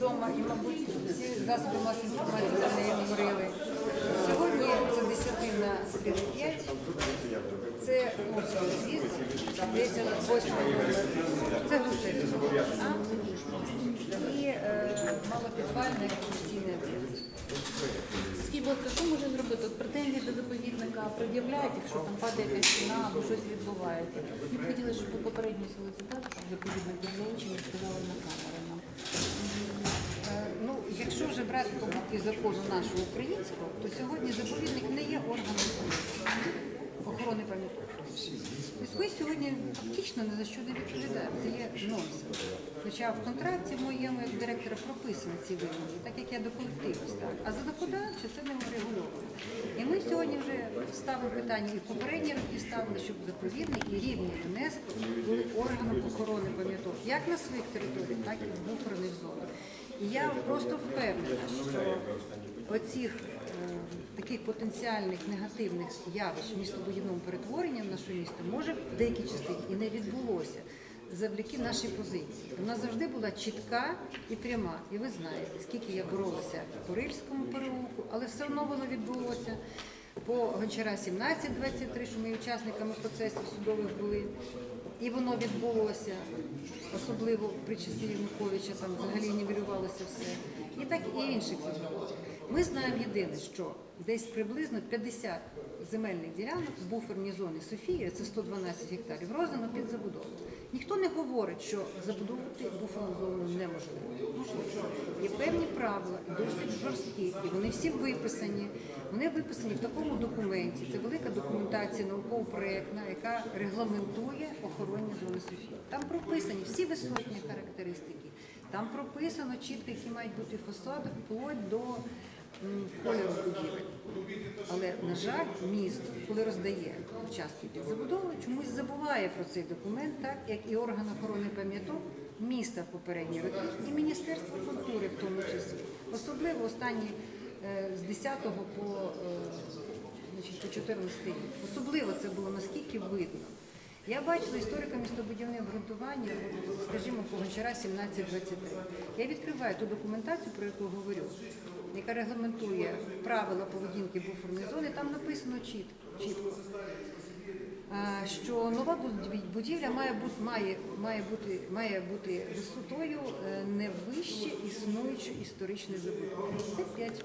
відома, і, мабуть, всі засоби масової інформації за неї говорили. Сьогодні це десятина 5, це звіт, восьмий номер. Це Грушевського. А? І е, малопідвальне постійне ласка, що може зробити? От претензії до заповідника пред'являють, якщо там падає якась стіна або щось відбувається. Ми б хотіли, щоб ви попередньо свою цитату, щоб заповідник Дернеччини сказали на брати по букві закону нашого українського, то сьогодні заповідник не є органом охорони пам'яток. Тобто ми сьогодні фактично ні за що не відповідаємо. Це є нонсенс. Хоча в контракті моєму як директора прописані ці вимоги, так як я до колективу ставлю. А за законодавчо це не врегульовано. І ми сьогодні вже ставимо питання і в попередні роки ставили, щоб заповідник і рівні ЮНЕСКО були органом охорони пам'яток як на своїх територіях, так і в буферних зонах. Я просто впевнена, що оцих е, таких потенціальних негативних явищ в містобудівному перетворенні в наше місто може в деякій частині і не відбулося завдяки нашій позиції. Вона завжди була чітка і пряма. І ви знаєте, скільки я боролася по Рильському переулку, але все одно воно відбулося. По Гончара 1723, що ми учасниками процесів судових були. І воно відбулося, особливо при часі Януковича, там взагалі нівелювалося все. І так і інших загалом. Ми знаємо єдине, що десь приблизно 50 земельних ділянок в буферній зоні Софії, це 112 гектарів, роздано під забудову. Ніхто не говорить, що забудовувати буферну зону неможливо. Можливо. Правила, досить жорсткі, і вони всі виписані. Вони виписані в такому документі. Це велика документація науково-проєктна, яка регламентує охоронні зони Софії. Там прописані всі висотні характеристики. Там прописано чітко, які мають бути фасади, вплоть до кольору будівель. Але, на жаль, місто, коли роздає участки під забудову, чомусь забуває про цей документ, так як і орган охорони пам'яток міста в попередні роки, і Міністерство культури в тому числі. Особливо останні е, з 10 по, е, значить, по 14 рік. Особливо це було наскільки видно. Я бачила історико містобудівне обґрунтування, скажімо, по Гончара 1723. Я відкриваю ту документацію, про яку говорю, яка регламентує правила поведінки буферної зони. Там написано чітко, чітко що нова буд- будівля має бути, має, має бути, має бути висотою е, не вище існуючої історичної забудови. Це 5